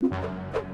you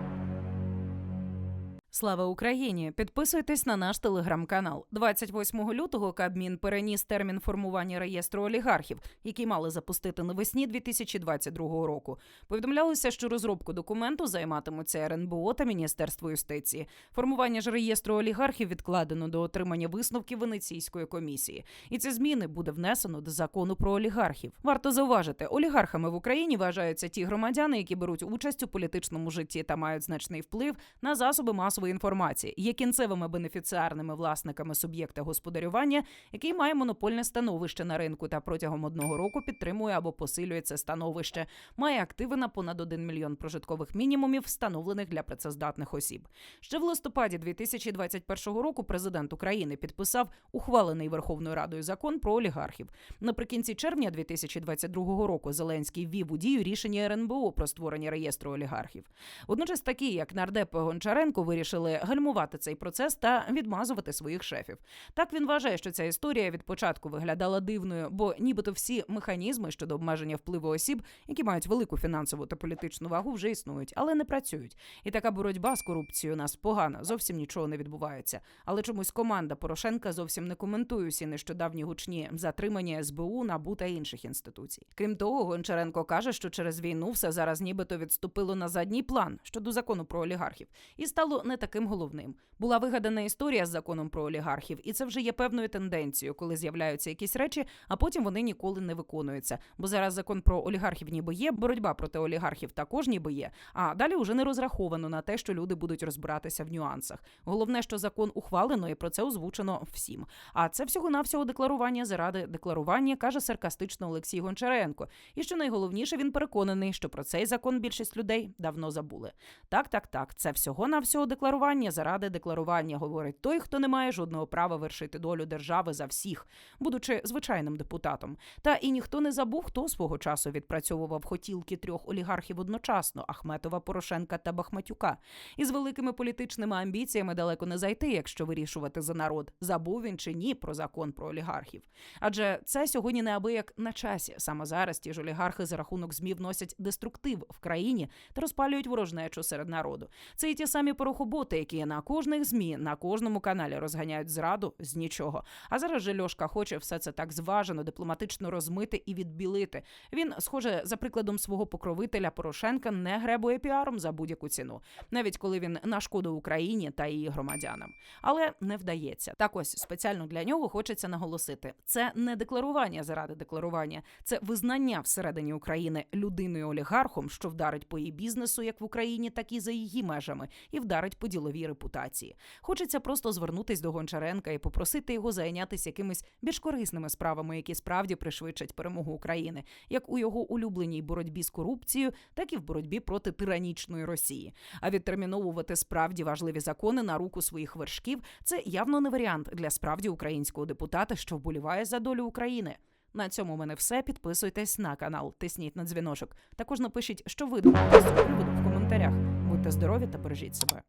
Слава Україні! Підписуйтесь на наш телеграм-канал. 28 лютого Кабмін переніс термін формування реєстру олігархів, який мали запустити навесні 2022 року. Повідомлялося, що розробку документу займатимуться РНБО та Міністерство юстиції. Формування ж реєстру олігархів відкладено до отримання висновків Венеційської комісії. І ці зміни буде внесено до закону про олігархів. Варто зауважити, олігархами в Україні вважаються ті громадяни, які беруть участь у політичному житті та мають значний вплив на засоби масової інформації, є кінцевими бенефіціарними власниками суб'єкта господарювання, який має монопольне становище на ринку та протягом одного року підтримує або посилює це становище, має активи на понад 1 мільйон прожиткових мінімумів, встановлених для працездатних осіб. Ще в листопаді 2021 року президент України підписав ухвалений Верховною Радою закон про олігархів. Наприкінці червня 2022 року Зеленський ввів у дію рішення РНБО про створення реєстру олігархів. Водночас, такі як нардеп Гончаренко вирішили гальмувати цей процес та відмазувати своїх шефів. Так він вважає, що ця історія від початку виглядала дивною, бо нібито всі механізми щодо обмеження впливу осіб, які мають велику фінансову та політичну вагу, вже існують, але не працюють. І така боротьба з корупцією у нас погана, зовсім нічого не відбувається. Але чомусь команда Порошенка зовсім не коментує всі нещодавні гучні затримання СБУ, НАБУ та інших інституцій. Крім того, Гончаренко каже, що через війну все зараз нібито відступило на задній план щодо закону про олігархів і стало не таким головним. Була вигадана історія з законом про олігархів, і це вже є певною тенденцією, коли з'являються якісь речі, а потім вони ніколи не виконуються. Бо зараз закон про олігархів ніби є, боротьба проти олігархів також ніби є. А далі вже не розраховано на те, що люди будуть розбиратися в нюансах. Головне, що закон ухвалено, і про це озвучено всім. А це всього навсього декларування заради декларування, каже саркастично Олексій Гончаренко. І що найголовніше, він переконаний, що про цей закон більшість людей давно забули. Так, так, так, це всього навсього декларування заради декларування, говорить той, хто не має жодного права вершити долю держави за всіх, будучи звичайним депутатом. Та і ніхто не забув, хто свого часу відпрацьовував хотілки трьох олігархів одночасно Ахметова, Порошенка та Бахматюка. Із великими політичними амбіціями далеко не зайти, якщо вирішувати за народ, забув він чи ні про закон про олігархів. Адже це сьогодні неабияк на часі. Саме зараз ті ж олігархи за рахунок ЗМІ вносять деструктив в країні та розпалюють ворожнечу серед народу. Це і ті самі порохоботи, які на кожних змі на кожному каналі розганяють зраду з нічого. А зараз же Льошка хоче все це так зважено, дипломатично розмити і відбілити. Він, схоже, за прикладом свого покровителя Порошенка не гребує піаром за будь-яку ціну, навіть коли він на шкоду Україні та її громадянам. Але не вдається. Так ось спеціально для нього хочеться наголосити: це не декларування заради декларування, це визнання всередині України людиною олігархом, що вдарить по її бізнесу, як в Україні, так і за її межами, і вдарить по діловій репутації. Хочеться просто звернутись до Гончаренка і попросити його зайнятися якимись більш корисними справами, які справді пришвидшать перемогу України, як у його улюбленій боротьбі з корупцією, так і в боротьбі проти тиранічної Росії. А відтерміновувати справді важливі закони на руку своїх вершків це явно не варіант для справді українського депутата, що вболіває за долю України. На цьому в мене все. Підписуйтесь на канал, тисніть на дзвіночок. Також напишіть, що ви думаєте з приводу в коментарях. Будьте здорові та бережіть себе.